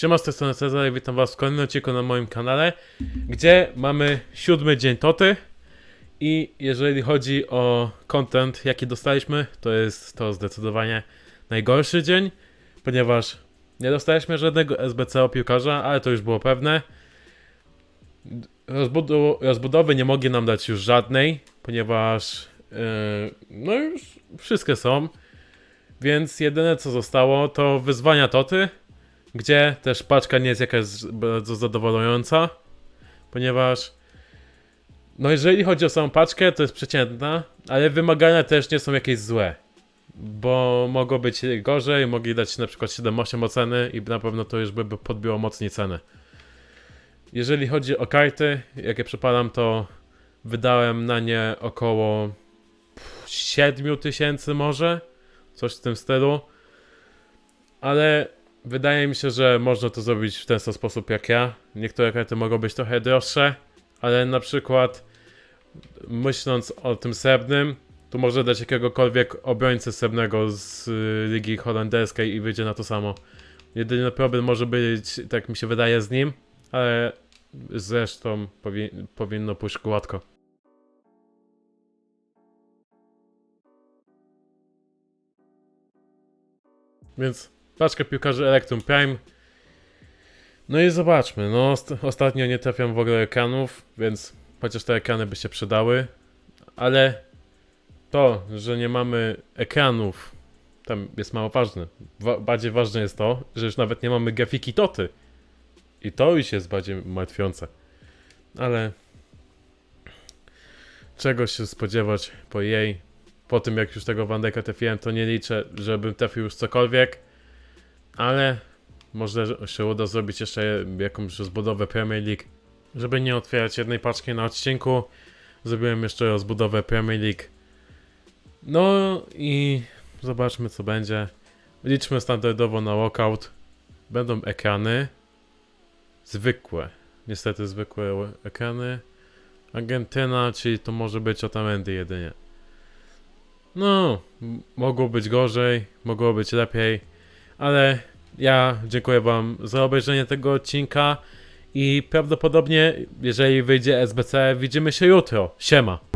Siema, z tej strony Cezar i witam was w kolejnym odcinku na moim kanale, gdzie mamy siódmy dzień Toty i jeżeli chodzi o content, jaki dostaliśmy, to jest to zdecydowanie najgorszy dzień, ponieważ nie dostaliśmy żadnego SBC o piłkarza, ale to już było pewne. Rozbudu- rozbudowy nie mogli nam dać już żadnej, ponieważ yy, no już wszystkie są. Więc jedyne co zostało to wyzwania Toty, gdzie też paczka nie jest jakaś bardzo zadowalająca, ponieważ no jeżeli chodzi o samą paczkę, to jest przeciętna, ale wymagania też nie są jakieś złe, bo mogło być gorzej, mogli dać na przykład 7-8 oceny i na pewno to już by podbiło mocniej cenę. Jeżeli chodzi o karty, jakie przepadam, to wydałem na nie około 7 tysięcy może, coś w tym stylu, ale wydaje mi się, że można to zrobić w ten sam sposób jak ja. Niektóre karty mogą być trochę droższe, ale na przykład myśląc o tym srebrnym, tu może dać jakiegokolwiek obrońcę srebrnego z y, ligi holenderskiej i wyjdzie na to samo. Jedyny problem może być, tak mi się wydaje, z nim, ale zresztą powi powinno pójść gładko. Więc paczkę piłkarzy Electrum Prime. No i zobaczmy, no ost- ostatnio nie trafiam w ogóle ekranów, więc chociaż te ekrany by się przydały, ale to, że nie mamy ekranów, tam jest mało ważne. Wa- bardziej ważne jest to, że już nawet nie mamy grafiki Toty. I to już jest bardziej martwiące. Ale czego się spodziewać po jej, po tym jak już tego Wandeka trafiłem, to nie liczę, żebym trafił już cokolwiek, ale może się uda zrobić jeszcze jakąś rozbudowę Premier League, żeby nie otwierać jednej paczki na odcinku. Zrobiłem jeszcze rozbudowę Premier League. No i zobaczmy co będzie. Liczmy standardowo na walkout. Będą ekrany. Zwykłe. Niestety zwykłe ekrany. Argentyna, czyli to może być Otamendi jedynie. No, mogło być gorzej, mogło być lepiej, ale ja dziękuję Wam za obejrzenie tego odcinka i prawdopodobnie, jeżeli wyjdzie SBC, widzimy się jutro. Siema.